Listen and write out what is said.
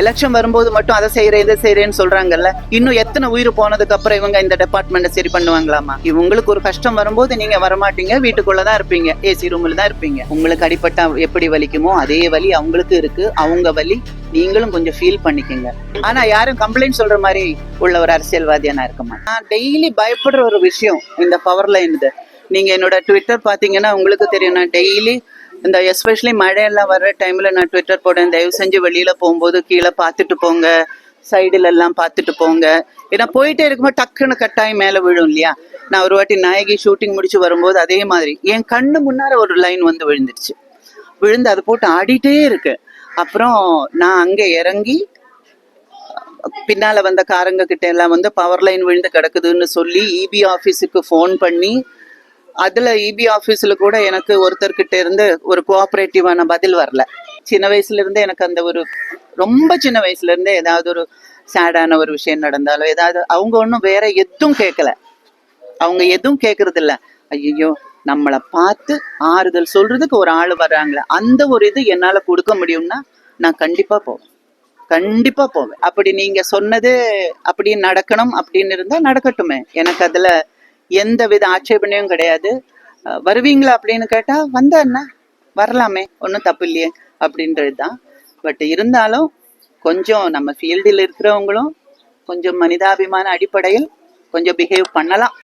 Election வரும்போது மட்டும் அதை செய்யறேன் இதை செய்யறேன்னு சொல்றாங்கல்ல. இன்னும் எத்தனை உயிர் போனதுக்கு அப்புறம் இவங்க இந்த டிபார்ட்மெண்ட்டை சரி பண்ணுவாங்களாமா? இவங்களுக்கு ஒரு கஷ்டம் வரும்போது நீங்க வரமாட்டீங்க வீட்டுக்குள்ளதான் இருப்பீங்க. ஏசி ரூம்ல தான் இருப்பீங்க. உங்களுக்கு அடிப்பட்டா எப்படி வலிக்குமோ அதே வலி அவங்களுக்கு இருக்கு. அவங்க வலி நீங்களும் கொஞ்சம் ஃபீல் பண்ணிக்கோங்க. ஆனா யாரும் கம்ப்ளைண்ட் சொல்ற மாதிரி உள்ள ஒரு அரசியல்வாதியா நான் இருக்க மாட்டேன். நான் டெய்லி பயப்படுற ஒரு விஷயம் இந்த பவர் லைன் இது. நீங்க என்னோட ட்விட்டர் பாத்தீங்கன்னா உங்களுக்கு தெரியும் நான் டெய்லி இந்த எஸ்பெஷலி மழையெல்லாம் வர்ற டைம்ல நான் ட்விட்டர் போடுறேன் தயவு செஞ்சு வெளியில போகும்போது கீழே பார்த்துட்டு போங்க. சைடுல எல்லாம் பார்த்துட்டு போங்க. ஏன்னா போயிட்டே இருக்கும்போது டக்குன்னு கட்டாயம் மேல விழும் இல்லையா? நான் ஒரு வாட்டி நாயகி ஷூட்டிங் முடிச்சு வரும்போது அதே மாதிரி. என் கண்ணு முன்னார ஒரு லைன் வந்து விழுந்துருச்சு. விழுந்து அது போட்டு ஆடிட்டே இருக்கு. அப்புறம் நான் அங்கே இறங்கி பின்னால வந்த காரங்க கிட்ட எல்லாம் வந்து பவர் லைன் விழுந்து கிடக்குதுன்னு சொல்லி இபி ஆஃபீஸுக்கு ஃபோன் பண்ணி அதுல இபி ஆபீஸ்ல கூட எனக்கு ஒருத்தர்கிட்ட இருந்து ஒரு கோஆபரேட்டிவான பதில் வரல. சின்ன வயசுல இருந்தே எனக்கு அந்த ஒரு ரொம்ப சின்ன வயசுல இருந்தே ஏதாவது ஒரு சேடான ஒரு விஷயம் நடந்தாலும் ஏதாவது அவங்க ஒன்றும் வேற எதுவும் கேட்கல அவங்க எதுவும் கேட்கறது இல்லை ஐயோ நம்மளை பார்த்து ஆறுதல் சொல்றதுக்கு ஒரு ஆள் வர்றாங்களே அந்த ஒரு இது என்னால கொடுக்க முடியும்னா நான் கண்டிப்பா போவேன். கண்டிப்பா போவேன். அப்படி நீங்க சொன்னது அப்படி நடக்கணும் அப்படின்னு இருந்தா நடக்கட்டுமே. எனக்கு அதுல எந்த வித ஆட்சேபனையும் கிடையாது. வருவீங்களா அப்படின்னு கேட்டா வந்தா என்ன வரலாமே ஒன்றும் தப்பு இல்லையே அப்படின்றது தான் பட் இருந்தாலும் கொஞ்சம் நம்ம ஃபீல்டில் இருக்கிறவங்களும் கொஞ்சம் மனிதாபிமான அடிப்படையில் கொஞ்சம் பிஹேவ் பண்ணலாம்.